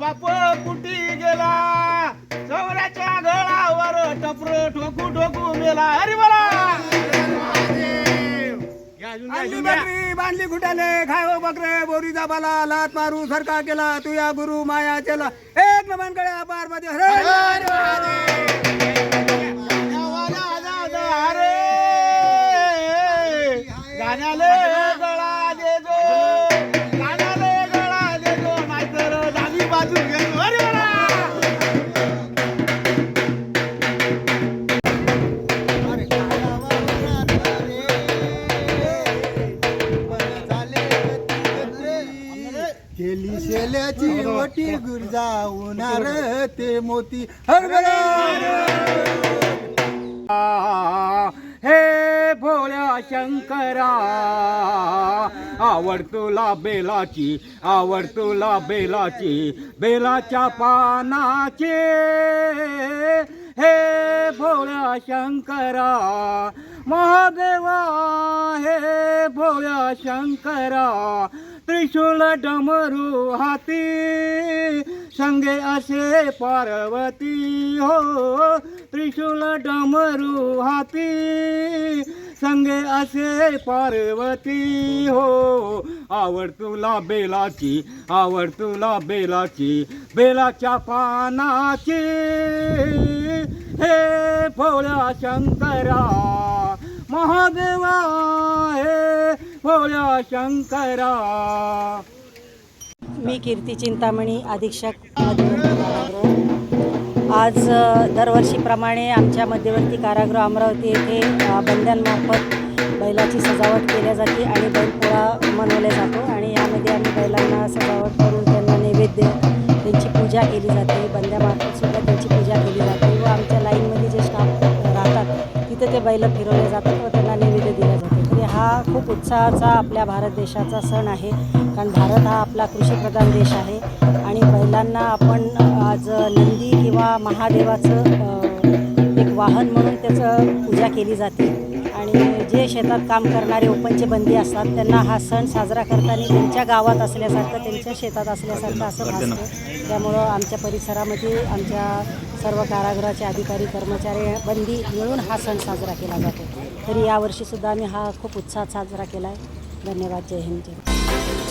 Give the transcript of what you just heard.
बाप कुटी गेला? चौऱ्याच्या गळावर टपर ठोकू ठोकू मेला. अरे बोला आणली. बकरी बांधली खुटाले खाय बकरे? बोरीचा बाला लात मारू सरका केला. तुया गुरु माया चला. एक नमनकडे पार्वती हरे! गाण्याले केली शेल्याची ओटी गुरजा उन्हार ते मोती. हरभरा हे भोळ्या शंकरा आवड तुला बेलाची आवड तुला बेलाची बेलाच्या पानाचे. हे भोळ्या शंकरा महादेवा हे भोळ्या शंकरा त्रिशूल डमरू हाती. संगे असे पार्वती हो. त्रिशूल डमरू हाती. संगे असे पार्वती हो. आवड तुला बेलाची आवड तुला बेलाची बेलाच्या पानाची. हे भोळ्या शंकरा महादेवा हे भोळ्या शंकरा. मी कीर्ती चिंतामणी अधीक्षक आज दरवर्षीप्रमाणे आमच्या मध्यवर्ती कारागृह अमरावती येथे बंद्यांमार्फत बैलाची सजावट केल्या जाते आणि बैलपोळा मनवला जातो. आणि यामध्ये आम्ही बैलांना सजावट करून त्यांना नैवेद्य त्यांची पूजा केली जाते. बंद्यामार्फत सुद्धा त्यांची पूजा केली जाते. व आमच्या लाईनमध्ये जे स्टाफ राहतात तिथे ते बैल फिरवले जातात व त्यांना खूप उत्साहाचा आपल्या भारत देशाचा सण आहे. कारण भारत हा आपला कृषीप्रधान देश आहे. आणि बैलांना आपण आज नंदी किंवा महादेवाचं एक वाहन म्हणून त्याचं पूजा केली जाते. जे शेतात काम करणारे ओपनचे बंदी असतात त्यांना हा सण साजरा करताना त्यांच्या गावात असल्यासारखं त्यांच्या शेतात असल्यासारखं असं भासतं. त्यामुळं आमच्या परिसरामध्ये आमच्या सर्व कारागृहाचे अधिकारी कर्मचारी बंदी मिळून हा सण साजरा केला जातो. तरी यावर्षीसुद्धा आम्ही हा खूप उत्साहात साजरा केला आहे धन्यवाद. जय हिंद. जय.